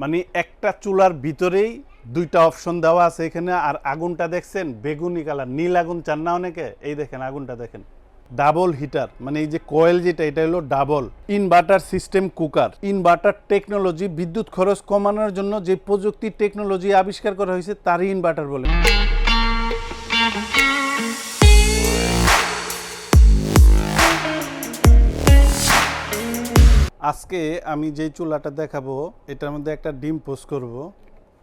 মানে একটা চুলার ভিতরেই দুইটা অপশন দেওয়া আছে এখানে। আর আগুনটা দেখছেন? বেগুনি কালার, নীল আগুন চান না অনেকে? এই দেখেন, আগুনটা দেখেন। ডাবল হিটার মানে এই যে কয়েল যেটা, এটা হলো double inverter system cooker inverter technology বিদ্যুৎ খরচ কমানোর জন্য যে প্রযুক্তি টেকনোলজি আবিষ্কার করা হয়েছে, তারই ইনভার্টার বলে। আজকে আমি যেই চুলাটা দেখাবো, এটার মধ্যে একটা ডিম পোস্ট করব।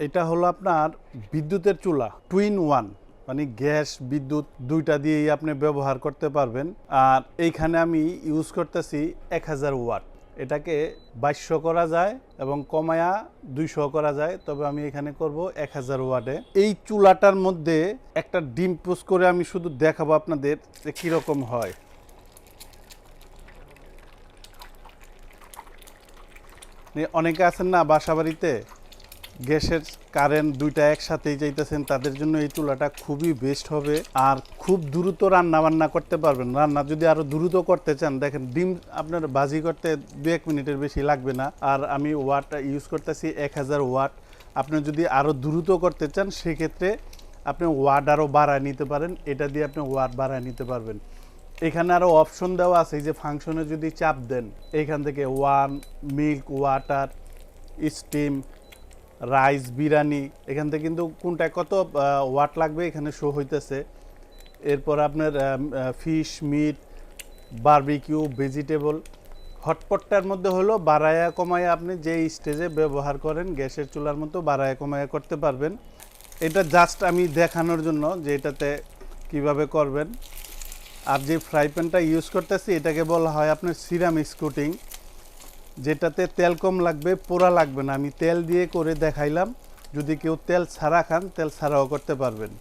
এটা হলো আপনার বিদ্যুতের চুলা টুইন ওয়ান মানে গ্যাস, বিদ্যুৎ দুইটা দিয়েই আপনি ব্যবহার করতে পারবেন। আর এইখানে আমি ইউজ করতেছি এক হাজার ওয়াট। এটাকে বাইশশো করা যায় এবং কমায়া দুইশো করা যায়, তবে আমি এখানে করব এক হাজার ওয়াটে। এই চুলাটার মধ্যে একটা ডিম পোস্ট করে আমি শুধু দেখাবো আপনাদের যে কীরকম হয়। অনেকে আছেন না বাসা বাড়িতে গ্যাসের কারেন্ট দুইটা একসাথেই যাইতেছেন, তাদের জন্য এই চুলাটা খুবই বেস্ট হবে। আর খুব দ্রুত রান্না বান্না করতে পারবেন। রান্না যদি আরও দ্রুত করতে চান, দেখেন ডিম আপনার ভাজি করতে দু এক মিনিটের বেশি লাগবে না। আর আমি ওয়াট ইউজ করতেছি এক হাজার ওয়াট। আপনি যদি আরও দ্রুত করতে চান, সেক্ষেত্রে আপনি ওয়াট আরও বাড়ায় নিতে পারেন। এটা দিয়ে আপনি ওয়াট বাড়ায় নিতে পারবেন। এখানে আরও অপশন দেওয়া আছে যে ফাংশনে যদি চাপ দেন, এইখান থেকে one milk water steam rice biryani, এখান থেকে কিন্তু কোনটা, কত ওয়াট লাগবে এখানে শো হইতেছে। এরপর আপনার ফিশ মিট বারবিকিউ ভেজিটেবল হটপটটার মধ্যে হলো বাড়ায়া কমায়া আপনি যে স্টেজে ব্যবহার করেন, গ্যাসের চুলার মতো বাড়ায়া কমায়া করতে পারবেন। এটা জাস্ট আমি দেখানোর জন্য যে এটাতে কীভাবে করবেন। আর যে ফ্রাই প্যানটা ইউজ করতেছি, এটাকে বলা হয় আপনার সিরাম স্কুটিং, যেটাতে তেল কম লাগবে, পোড়া লাগবে না। আমি তেল দিয়ে করে দেখাইলাম। যদি কেউ তেল ছাড়া খান, তেল ছাড়াও করতে পারবেন।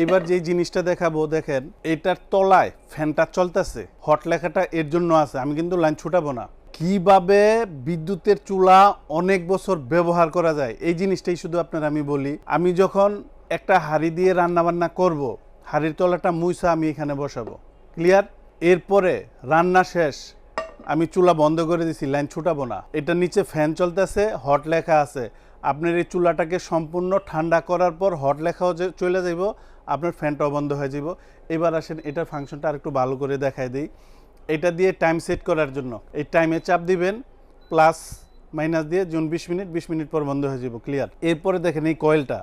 এইবার যে জিনিসটা দেখাবো, দেখেন, এটার তলায় ফ্যানটা চলতেছে। হট লেখাটা এর জন্য আছে। আমি কিন্তু লাইন ছুটাবো না। কীভাবে বিদ্যুতের চুলা অনেক বছর ব্যবহার করা যায়, এই জিনিসটাই শুধু আপনার আমি বলি। আমি যখন একটা হাঁড়ি দিয়ে রান্না বান্না করব, হাঁড়ির তলাটা মুইসা আমি এখানে বসাবো। ক্লিয়ার? এরপরে রান্না শেষ। আমি চুলা বন্ধ করে দিছি, লাইন ছুটাবো না। এটা নিচে ফ্যান চলতেছে, হট লেখা আছে। আপনার এই চুলাটাকে সম্পূর্ণ ঠান্ডা করার পর হট লেখাও চলে যাইব, আপনার ফ্যানটাও বন্ধ হয়ে যাব এবার আসেন এটার ফাংশনটা আরেকটু ভালো করে দেখাই দিই। এটা দিয়ে টাইম সেট করার জন্য। এই টাইমে চাপ দিবেন, প্লাস মাইনাস দিয়ে জুন বিশ মিনিট বিশ মিনিট পর বন্ধ হয়ে যাব ক্লিয়ার। এরপরে দেখেন এই কয়েলটা।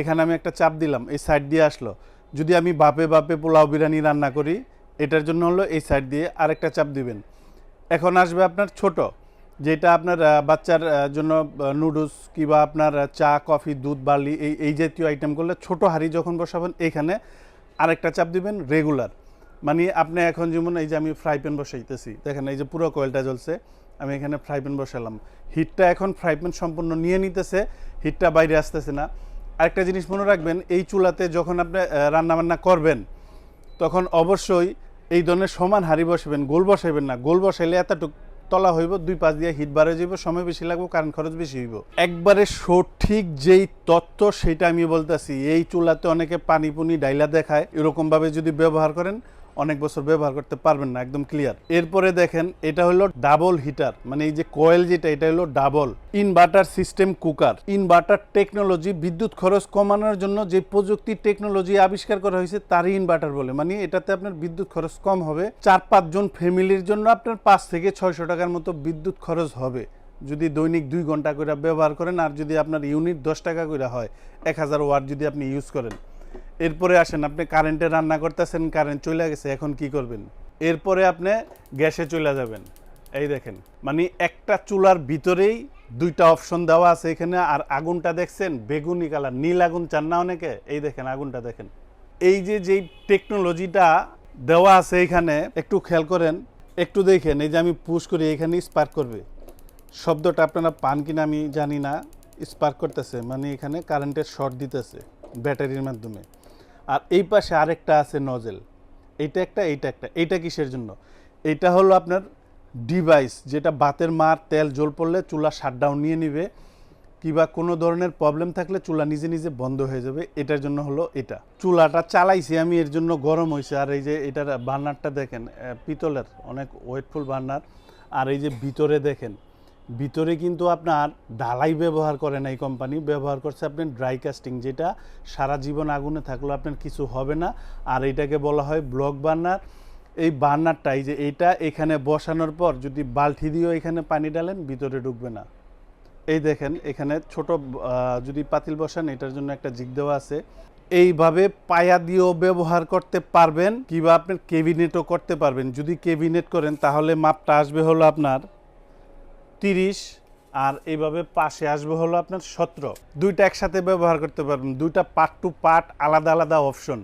এখানে আমি একটা চাপ দিলাম, এই সাইড দিয়ে আসলো। যদি আমি বাপে বাপে পোলাও বিরিয়ানি রান্না করি এটার জন্য হলো এই সাইড দিয়ে আরেকটা চাপ দিবেন। এখন আসবে আপনার ছোট, যেটা আপনার বাচ্চার জন্য নুডলস কিংবা আপনার চা কফি দুধ, বার্লি, এই এই জাতীয় আইটেম করলে ছোট হাঁড়ি যখন বসাবেন এইখানে আরেকটা চাপ দিবেন রেগুলার মানে আপনি এখন যেমন এই যে আমি ফ্রাই প্যান বসাইতেছি, দেখেন এই যে পুরো কয়েলটা জ্বলছে, আমি এখানে ফ্রাই প্যান বসালাম। হিটটা এখন ফ্রাই প্যান সম্পূর্ণ নিয়ে নিতেছে হিটটা বাইরে আসতেছে না। আরেকটা জিনিস মনে রাখবেন, এই চুলাতে যখন আপনি রান্না বান্না করবেন তখন অবশ্যই এই ধরনের সমান হারি বসাবেন গোল বসাইবেন না। গোল বসাইলে এতটুকু তলা হইব, দুই পাঁচ দিয়ে হিট বাড়ে যাইব, সময় বেশি লাগবে কারেন্ট খরচ বেশি হইব। একবারে সঠিক যেই তত্ত্ব সেটা আমি বলতেছি, এই চুলাতে অনেকে পানি পুনি ডাইলা দেখায়, এরকমভাবে যদি ব্যবহার করেন অনেক বছর ব্যবহার করতে পারবেন না, একদম ক্লিয়ার এরপরে দেখেন, এটা হলো ডাবল হিটার মানে এই যে কয়েল যেটা, এটা হলো double inverter system cooker inverter technology বিদ্যুৎ খরচ কমানোর জন্য যে প্রযুক্তি টেকনোলজি আবিষ্কার করা হয়েছে, তারই ইনভার্টার বলে। মানে এটাতে আপনার বিদ্যুৎ খরচ কম হবে। চার পাঁচজন ফ্যামিলির জন্য আপনার পাঁচ থেকে ছয়শো টাকার মতো বিদ্যুৎ খরচ হবে। যদি দৈনিক দুই ঘণ্টা করে ব্যবহার করেন, আর যদি আপনার ইউনিট দশ টাকা করে হয়, এক হাজার ওয়াট যদি আপনি ইউজ করেন। এরপরে আসেন, আপনি কারেন্টে রান্না করতেছেন কারেন্ট চলে গেছে, এখন কি করবেন? এরপরে আপনি গ্যাসে চলে যাবেন। এই দেখেন মানে একটা চুলার ভিতরেই দুইটা অপশন দেওয়া আছে এখানে, আর আগুনটা দেখছেন? বেগুনি কালার, নীল আগুন চান না অনেকে? এই দেখেন, আগুনটা দেখেন। এই যে, যেই টেকনোলজিটা দেওয়া আছে এখানে, একটু খেয়াল করেন, একটু দেখেন, এই যে আমি পুশ করি, এখানে স্পার্ক করবে। শব্দটা আপনারা পান কিনা আমি জানি না স্পার্ক করতেছে মানে এখানে কারেন্টের শর্ট দিতেছে। ব্যাটারির মাধ্যমে। আর এই পাশে আরেকটা আছে নজেল। এইটা একটা এইটা একটা। এইটা কিসের জন্য? এটা হলো আপনার ডিভাইস যেটা বাতের মার, তেল, জল পড়লে চুলা শাটডাউন নিয়ে নিবে। কিংবা কোনো ধরনের প্রবলেম থাকলে চুলা নিজে নিজে বন্ধ হয়ে যাবে। এটার জন্য হলো এটা। চুলাটা চালাইছি আমি, এর জন্য গরম হয়েছে আর এই যে এটার বার্নারটা দেখেন পিতলের অনেক ওয়েটফুল বার্নার আর এই যে ভিতরে দেখেন ভিতরে কিন্তু আপনার ডালাই ব্যবহার করে না এই কোম্পানি ব্যবহার করছে আপনি ড্রাই কাস্টিং যেটা সারা জীবন আগুনে থাকলেও আপনার কিছু হবে না। আর এটাকে বলা হয় ব্লক বার্নার এই বার্নারটাই যে এইটা এখানে বসানোর পর যদি বালতি দিয়েও এখানে পানি ডালেন ভিতরে ঢুকবে না। এই দেখেন, এখানে ছোট যদি পাতিল বসান, এটার জন্য একটা জিগ দেওয়া আছে। এইভাবে পায়া দিয়েও ব্যবহার করতে পারবেন, কিংবা আপনার কেবিনেটও করতে পারবেন। যদি কেবিনেট করেন, তাহলে মাপটা আসবে হলো আপনার তিরিশ, আর এইভাবে পাশে আসবে হলো আপনার সতেরো। দুইটা একসাথে ব্যবহার করতে পারবেন। দুইটা পার্ট টু পার্ট আলাদা আলাদা অপশন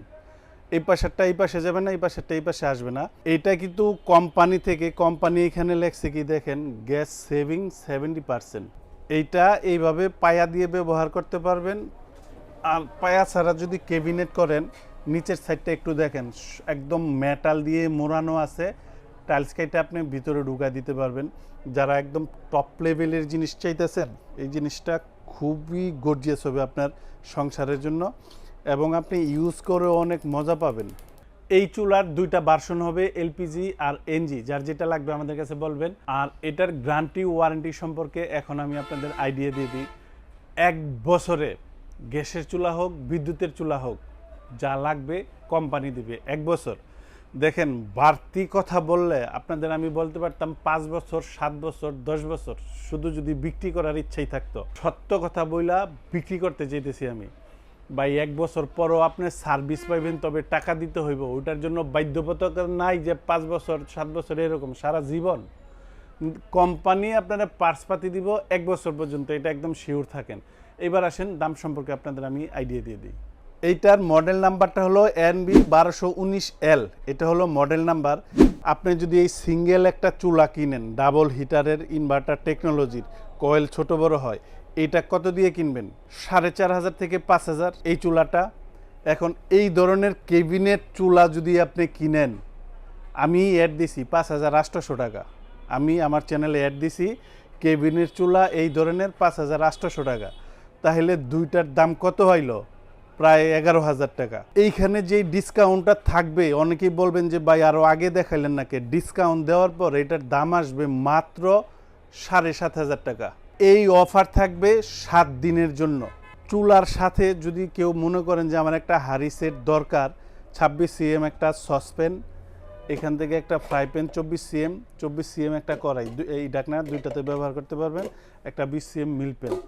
এই পাশেরটা এই পাশে যাবে না, এই পাশেরটা এই পাশে আসবে না। এটা কিন্তু কোম্পানি থেকে কোম্পানি এখানে লেখছে কি দেখেন গ্যাস সেভিং সেভেন্টি পার্সেন্ট এইটা এইভাবে পায়া দিয়ে ব্যবহার করতে পারবেন। আর পায়া ছাড়া যদি কেবিনেট করেন, নিচের সাইডটা একটু দেখেন, একদম মেটাল দিয়ে মোড়ানো আছে। টাইলস কেটে আপনি ভিতরে ঢুকা দিতে পারবেন। যারা একদম টপ লেভেলের জিনিস চাইতেছেন, এই জিনিসটা খুবই গর্জিয়াস হবে আপনার সংসারের জন্য এবং আপনি ইউজ করেও অনেক মজা পাবেন। এই চুলার দুইটা ভার্সন হবে এলপিজি আর এনজি যার যেটা লাগবে আমাদের কাছে বলবেন। আর এটার গ্যারান্টি ওয়ারেন্টি সম্পর্কে এখন আমি আপনাদের আইডিয়া দিয়ে দিই। এক বছরে গ্যাসের চুলা হোক, বিদ্যুতের চুলা হোক, যা লাগবে কোম্পানি দিবে। এক বছর। দেখেন, বাড়তি কথা বললে আপনাদের আমি বলতে পারতাম পাঁচ বছর, সাত বছর, দশ বছর শুধু যদি বিক্রি করার ইচ্ছাই থাকতো। সত্য কথা বইলা বিক্রি করতে যেতেছি আমি। বা এক বছর পরও আপনি সার্ভিস পাইবেন, তবে টাকা দিতে হইব। ওটার জন্য বাধ্যবাধকতা নাই যে পাঁচ বছর, সাত বছর এরকম, সারা জীবন। কোম্পানি আপনারা পার্সপাতি দিব, এক বছর পর্যন্ত। এটা একদম শিওর থাকেন। এবার আসেন, দাম সম্পর্কে আপনাদের আমি আইডিয়া দিয়ে দিই। এইটার মডেল নাম্বারটা হলো এন বি বারোশো উনিশ এল এটা হলো মডেল নাম্বার আপনি যদি এই সিঙ্গেল একটা চুলা কিনেন ডাবল হিটারের ইনভার্টার টেকনোলজির কয়েল ছোট বড় হয় এইটা কত দিয়ে কিনবেন? সাড়ে চার হাজার থেকে পাঁচ হাজার। এই চুলাটা, এখন এই ধরনের কেবিনেট চুলা যদি আপনি কিনেন, আমি অ্যাড দিছি পাঁচ হাজার আটশোশো টাকা। আমি আমার চ্যানেলে অ্যাড দিছি কেবিনের চুলা এই ধরনের পাঁচ হাজার আটশোশো টাকা। তাহলে দুইটার দাম কত হইল? প্রায় এগারো হাজার টাকা। এইখানে যেই ডিসকাউন্টটা থাকবে, অনেকেই বলবেন যে, ভাই আরও আগে দেখাইলেন নাকি ডিসকাউন্ট দেওয়ার পর এটার দাম আসবে মাত্র সাড়ে সাত হাজার টাকা। এই অফার থাকবে সাত দিনের জন্য। চুলার সাথে যদি কেউ মনে করেন যে, আমার একটা হাড়ি সেট দরকার, ছাব্বিশ সিএম একটা সসপ্যান এখান থেকে একটা ফ্রাই প্যান চব্বিশ সিএম চব্বিশ সিএম একটা কড়াই দু- এই ডাকনা দুইটাতে ব্যবহার করতে পারবেন, একটা বিশ সিএম মিল প্যান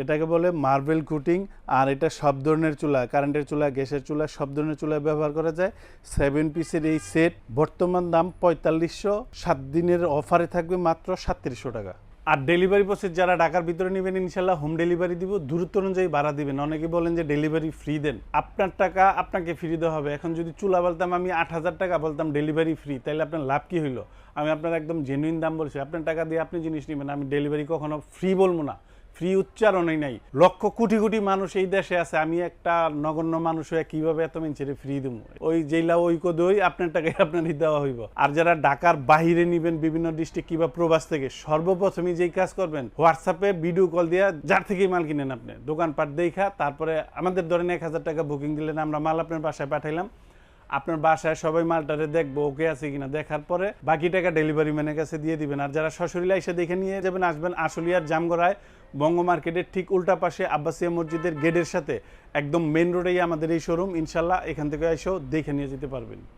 এটাকে বলে মার্বেল কুটিং, আর এটা সব ধরনের চুলা, কারেন্টের চুলা, গ্যাসের চুলা, সব ধরনের চুলা ব্যবহার করা যায়। সেভেন পিসের এই সেট বর্তমান দাম পঁয়তাল্লিশশো, সাত দিনের অফারে থাকবে মাত্র সাতত্রিশশো টাকা। আর ডেলিভারি প্রসেস যারা ঢাকার ভিতরে নেবেন, ইনশাল্লাহ হোম ডেলিভারি দিব। দূরত্ব অনুযায়ী ভাড়া দিবেন। অনেকে বলেন যে ডেলিভারি ফ্রি দেন। আপনার টাকা আপনাকে ফ্রি দেওয়া হবে। এখন যদি চুলা বলতাম আমি আট হাজার টাকা, বলতাম ডেলিভারি ফ্রি তাহলে আপনার লাভ কী হইল? আমি আপনার একদম জেনুইন দাম বলছি। আপনার টাকা দিয়ে আপনি জিনিস নেবেন, আমি ডেলিভারি কখনো ফ্রি বলব না। ফ্রি উচ্চারণই নাই। লক্ষ কোটি কোটি মানুষ এই দেশে আছে, আমি একটা নগণ্য মানুষ হয়ে কীভাবে এত মেনছেরে ফ্রি দেবো ওই জেলা ওই কদই আপনার টাকায় আপনারই দেওয়া হইব। আর যারা ঢাকার বাহিরে নিবেন বিভিন্ন ডিস্ট্রিক্ট কিংবা প্রবাস থেকে, সর্বপ্রথমই যেই কাজ করবেন হোয়াটসঅ্যাপে ভিডিও কল দিয়া যার থেকেই মাল কিনেন আপনি। দোকানপাট দেখা, তারপরে আমাদের ধরেন এক হাজার টাকা বুকিং দিলেন, আমরা মাল আপনার বাসায় পাঠাইলাম। আপনার বাসায় সবাই মালটারে দেখব, ওকে আছে কিনা দেখার পরে বাকি টাকা ডেলিভারি ম্যানের কাছে দিয়ে দিবেন। আর যারা সশরীরে এসে দেখে নিয়ে যাবেন, আসবেন আশুলিয়ার জামগড়ায়, বঙ্গ মার্কেটের ঠিক উল্টা পাশে আব্বাসিয়া মসজিদের গেটের সাথে। একদম মেন রোডেই আমাদের এই শোরুম ইনশাল্লাহ এখান থেকে এসেও দেখে নিয়ে যেতে পারবেন।